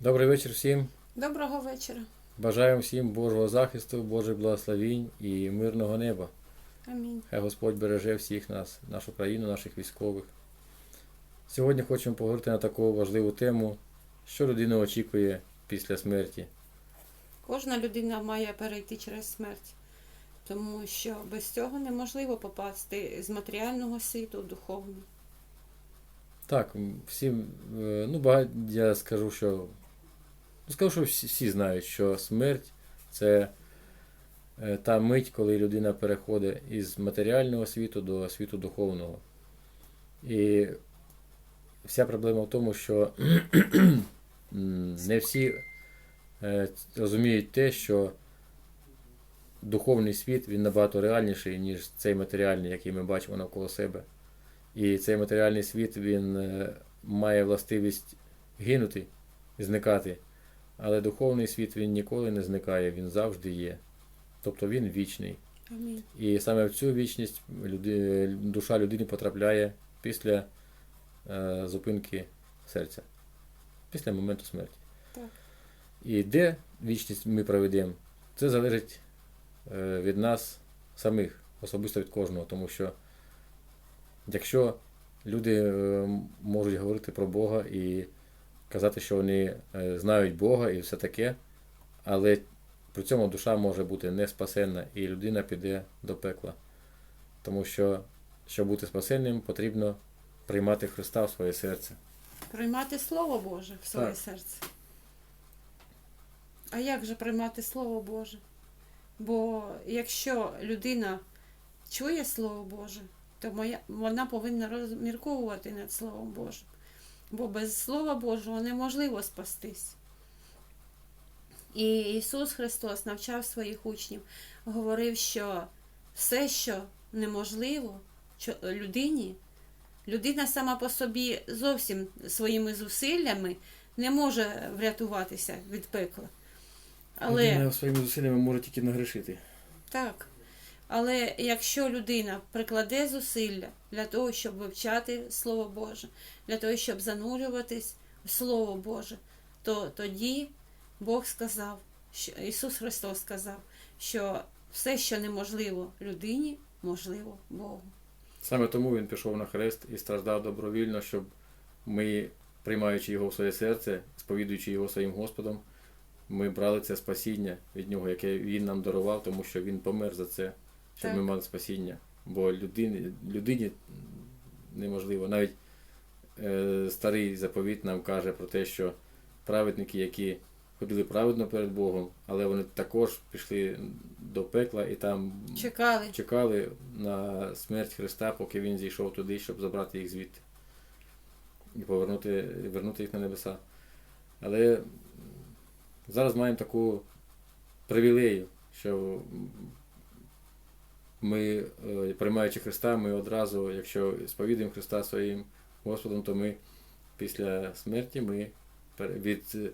Добрий вечір всім. Доброго вечора. Бажаємо всім Божого захисту, Божих благословінь і мирного неба. Амінь. Хай Господь береже всіх нас, нашу країну, наших військових. Сьогодні хочемо поговорити на таку важливу тему, що людина очікує після смерті. Кожна людина має перейти через смерть, тому що без цього неможливо попасти з матеріального світу в духовний. Так, м, всі, е, ну багато я скажу, що. Ну, скажу, що всі, всі знають, що смерть це е, та мить, коли людина переходить із матеріального світу до світу духовного. І вся проблема в тому, що не всі е, розуміють те, що духовний світ він набагато реальніший, ніж цей матеріальний, який ми бачимо навколо себе. І цей матеріальний світ він е, має властивість гинути зникати. Але духовний світ він ніколи не зникає, він завжди є. Тобто він вічний. Амінь. І саме в цю вічність люди, душа людини потрапляє після е, зупинки серця, після моменту смерті. Так. І де вічність ми проведемо, це залежить е, від нас самих, особисто від кожного, тому що якщо люди е, можуть говорити про Бога і казати, що вони е, знають Бога і все таке, але при цьому душа може бути не спасенна, і людина піде до пекла. Тому що, щоб бути спасенним, потрібно приймати Христа в своє серце. Приймати Слово Боже в своє Так. серце. А як же приймати Слово Боже? Бо якщо людина чує Слово Боже, то моя, вона повинна розмірковувати над Словом Божим. Бо без Слова Божого неможливо спастись. І Ісус Христос навчав своїх учнів, говорив, що все, що неможливо людині, людина сама по собі зовсім своїми зусиллями не може врятуватися від пекла. Але Людина своїми зусиллями може тільки нагрішити. так. Але якщо людина прикладе зусилля для того, щоб вивчати Слово Боже, для того, щоб занурюватись в Слово Боже, то тоді Бог сказав, що Ісус Христос сказав, що все, що неможливо людині, можливо Богу. Саме тому він пішов на хрест і страждав добровільно, щоб ми, приймаючи його в своє серце, сповідуючи його своїм Господом, ми брали це спасіння від нього, яке він нам дарував, тому що він помер за це, щоб Так. ми мали спасіння. Бо людині, людині неможливо. Навіть е, старий заповіт нам каже про те, що праведники, які ходили праведно перед Богом, але вони також пішли до пекла і там Чекали. чекали на смерть Христа, поки він зійшов туди, щоб забрати їх звідти і повернути, вернути їх на небеса. Але зараз маємо таку привілею, що ми, е, приймаючи Христа, ми одразу, якщо сповідуємо Христа своїм Господом, то ми після смерті ми від е,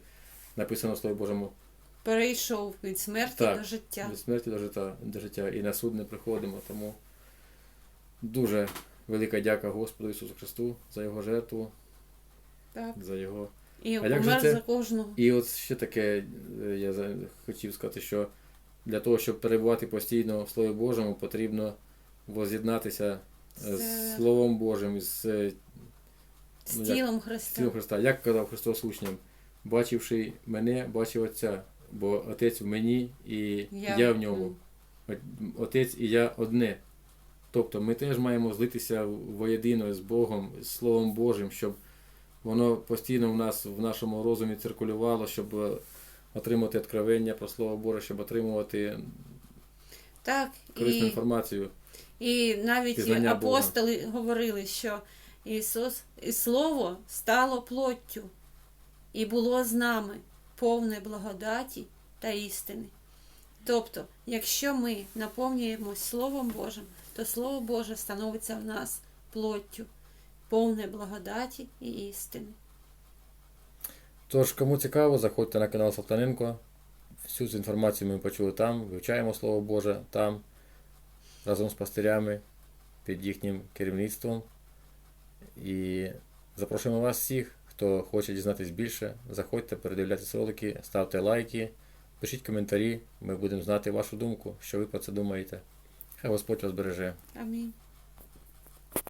написано в Слові Божому Перейшов від смерті Так. до життя. від смерті до життя, до життя і на суд не приходимо. Тому дуже велика дяка Господу Ісусу Христу за Його жертву, Так. за Його. І А як же це? за кожного. І от ще таке, е, я хотів сказати, що для того, щоб перебувати постійно в Слові Божому, потрібно воз'єднатися е, з З- Словом Божим, з З ну, як- тілом з Христа. тілом Христа. Як казав Христос учням, бачивши мене, бачив Отця, бо Отець в мені і я, в ньому. Отець і я одне. Тобто ми теж маємо злитися воєдино з Богом, з Словом Божим, щоб воно постійно в нас в нашому розумі циркулювало, щоб е, отримати откровення про Слово Боже, щоб отримувати Так, корисну і, інформацію. і навіть Пізнання Бога. апостоли говорили, що Ісус і Слово стало плоттю і було з нами повне благодаті та істини. Тобто, якщо ми наповнюємось Словом Божим, то Слово Боже становиться в нас плоттю, повне благодаті і істини. Тож, кому цікаво, заходьте на канал Салтаненко. Всю цю інформацію ми почули там, вивчаємо Слово Боже там, разом з пастирями, під їхнім керівництвом. І запрошуємо вас всіх, Хто хоче дізнатись більше, заходьте, передивляйтесь ролики, ставте лайки, пишіть коментарі. Ми будемо знати вашу думку, що ви про це думаєте. Хай Господь вас береже. Амінь.